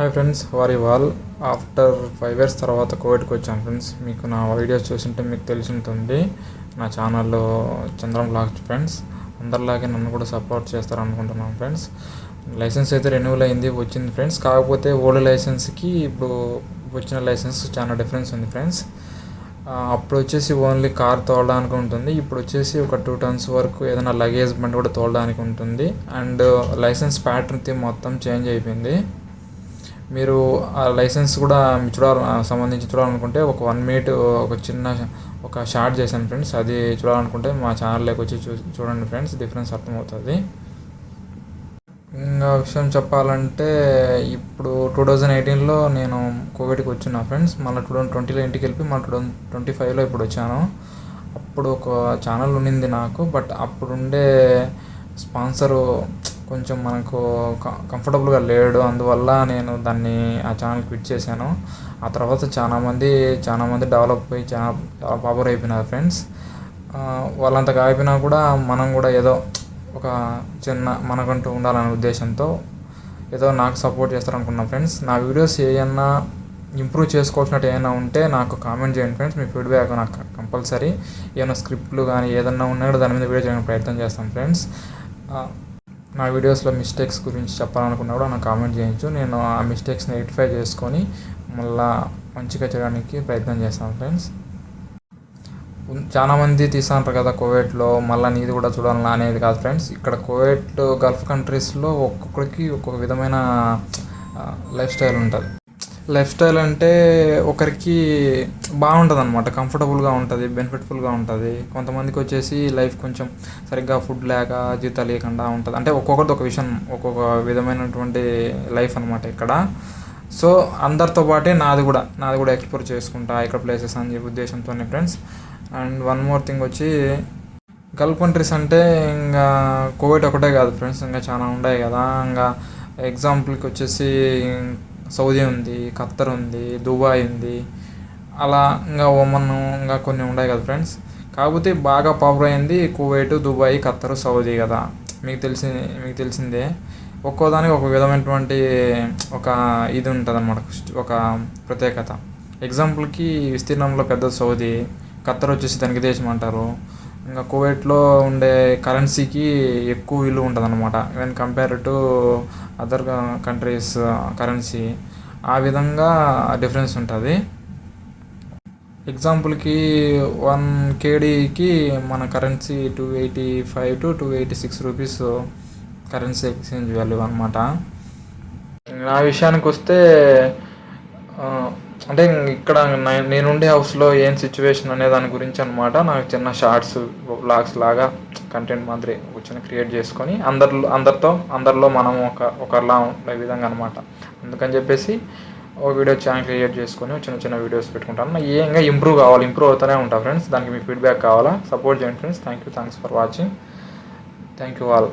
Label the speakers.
Speaker 1: Hi friends వారి వాల్ after five years తర్వాత కోవిడ్కి వచ్చాను ఫ్రెండ్స్ మీకు నా వీడియోస్ చూసింటే మీకు తెలిసి ఉంటుంది నా ఛానల్లో చంద్రం బ్లాగ్స్ ఫ్రెండ్స్ అందరిలాగే నన్ను కూడా సపోర్ట్ చేస్తారనుకుంటున్నాను ఫ్రెండ్స్ లైసెన్స్ అయితే రెన్యూవల్ అయింది వచ్చింది ఫ్రెండ్స్ కాకపోతే ఓల్డ్ లైసెన్స్కి ఇప్పుడు వచ్చిన లైసెన్స్ చాలా డిఫరెన్స్ ఉంది ఫ్రెండ్స్ అప్పుడు వచ్చేసి ఓన్లీ కార్ తోలడానికి ఉంటుంది. ఇప్పుడు వచ్చేసి ఒక టూ టన్స్ వరకు ఏదైనా లగేజ్ బండి కూడా తోలడానికి ఉంటుంది. అండ్ లైసెన్స్ ప్యాటర్న్ మొత్తం చేంజ్ అయిపోయింది. మీరు ఆ లైసెన్స్ కూడా చూడాలి సంబంధించి చూడాలనుకుంటే ఒక వన్ మినిట్ ఒక చిన్న ఒక షార్ట్ చేశాను ఫ్రెండ్స్. అది చూడాలనుకుంటే మా ఛానల్లోకి వచ్చి చూ చూడండి ఫ్రెండ్స్. డిఫరెన్స్ అర్థమవుతుంది. ఇంకా విషయం చెప్పాలంటే ఇప్పుడు టూ థౌజండ్ ఎయిటీన్లో నేను కోవిడ్కి వచ్చిన ఫ్రెండ్స్. మళ్ళీ టూ థౌజండ్ ట్వంటీలో ఇంటికి వెళ్ళి మళ్ళీ టూ థౌజండ్ ట్వంటీ ఫైవ్లో ఇప్పుడు వచ్చాను. అప్పుడు ఒక ఛానల్ ఉండింది నాకు. బట్ అప్పుడుండే స్పాన్సరు కొంచెం మనకు కంఫర్టబుల్గా లేడు. అందువల్ల నేను దాన్ని ఆ ఛానల్ క్విట్ చేశాను. ఆ తర్వాత చాలామంది చాలామంది డెవలప్ అయ్యి చాలా చాలా పాపులర్ అయిపోయినారు ఫ్రెండ్స్ వాళ్ళంత కాకపోయినా కూడా మనం కూడా ఏదో ఒక చిన్న మనకంటూ ఉండాలనే ఉద్దేశంతో ఏదో నాకు సపోర్ట్ చేస్తారనుకున్నాను ఫ్రెండ్స్ నా వీడియోస్ ఏమన్నా ఇంప్రూవ్ చేసుకోవాల్సినట్టు ఏమైనా ఉంటే నాకు కామెంట్ చేయండి ఫ్రెండ్స్ మీ ఫీడ్బ్యాక్ నాకు కంపల్సరీ ఏమైనా స్క్రిప్ట్లు కానీ ఏదన్నా ఉన్నా కూడా దాని మీద వీడియో చేయడానికి ప్రయత్నం చేస్తాను ఫ్రెండ్స్ నా వీడియోస్లో మిస్టేక్స్ గురించి చెప్పాలనుకున్నా కూడా నాకు కామెంట్ చేయొచ్చు నేను ఆ మిస్టేక్స్ని ఎడిఫై చేసుకొని మళ్ళా మంచిగా చేయడానికి ప్రయత్నం చేస్తాను ఫ్రెండ్స్ చాలామంది తీసాంటారు కదా కోవిడ్లో మళ్ళీ నీది కూడా చూడాలని అనేది కాదు ఫ్రెండ్స్ ఇక్కడ కోవిడ్ గల్ఫ్ కంట్రీస్లో ఒక్కొక్కరికి ఒక్కొక్క విధమైన లైఫ్ స్టైల్ ఉంటుంది. లైఫ్ స్టైల్ అంటే ఒకరికి బాగుంటుంది అనమాట కంఫర్టబుల్గా ఉంటుంది బెనిఫిట్ఫుల్గా ఉంటుంది. కొంతమందికి వచ్చేసి లైఫ్ కొంచెం సరిగ్గా ఫుడ్ లేక జీతాలు లేకుండా ఉంటుంది. అంటే ఒక్కొక్కరిది ఒక విషయం ఒక్కొక్క విధమైనటువంటి లైఫ్ అనమాట ఇక్కడ. సో అందరితో పాటే నాది కూడా నాది కూడా ఎక్స్ప్లోర్ చేసుకుంటా ఇక్కడ ప్లేసెస్ అని చెప్పి ఉద్దేశంతోనే friends. And one more thing వచ్చి గల్ఫ్ కంట్రీస్ అంటే ఇంకా కోవిడ్ ఒకటే కాదు ఫ్రెండ్స్ ఇంకా చాలా ఉన్నాయి కదా. ఇంకా ఎగ్జాంపుల్కి వచ్చేసి సౌదీ ఉంది ఖత్తర్ ఉంది దుబాయ్ ఉంది. అలా ఇంకా ఒమన్ ఇంకా కొన్ని ఉన్నాయి కదా ఫ్రెండ్స్. కాకపోతే బాగా పాపులర్ అయింది కువైట్ దుబాయ్ ఖత్తర్ సౌదీ కదా. మీకు తెలిసి మీకు తెలిసిందే. ఒక్కోదానికి ఒక విధమైనటువంటి ఒక ఇది ఉంటుంది అనమాట ఒక ప్రత్యేకత. ఎగ్జాంపుల్కి విస్తీర్ణంలో పెద్ద సౌదీ ఖత్తర్ వచ్చేసి దానికి దేశం అంటారు. ఇంకా కువైట్లో ఉండే కరెన్సీకి ఎక్కువ విలువ ఉంటుంది అనమాట even compare to other countries currency ఆ విధంగా డిఫరెన్స్ ఉంటుంది. ఎగ్జాంపుల్కి వన్ కేడీకి మన currency two eighty five to two eighty six rupees currency exchange value అనమాట నా విషయానికి వస్తే అంటే ఇక్కడ నేనుండే హౌస్లో ఏం సిచ్యువేషన్ అనే దాని గురించి అనమాట నాకు చిన్న షార్ట్స్ బ్లాగ్స్ లాగా కంటెంట్ మాదిరి ఒక చిన్న క్రియేట్ చేసుకొని అందరిలో అందరితో అందరిలో మనం ఒక ఒకరిలా ఉండే విధంగా అనమాట అందుకని చెప్పేసి ఒక వీడియో ఛానల్ క్రియేట్ చేసుకొని చిన్న చిన్న వీడియోస్ పెట్టుకుంటాను. ఏంగా ఇంప్రూవ్ కావాలి ఇంప్రూవ్ అవుతూనే ఉంటాను ఫ్రెండ్స్ దానికి మీ ఫీడ్బ్యాక్ కావాలా? సపోర్ట్ చేయండి friends thank you thanks for watching thank you all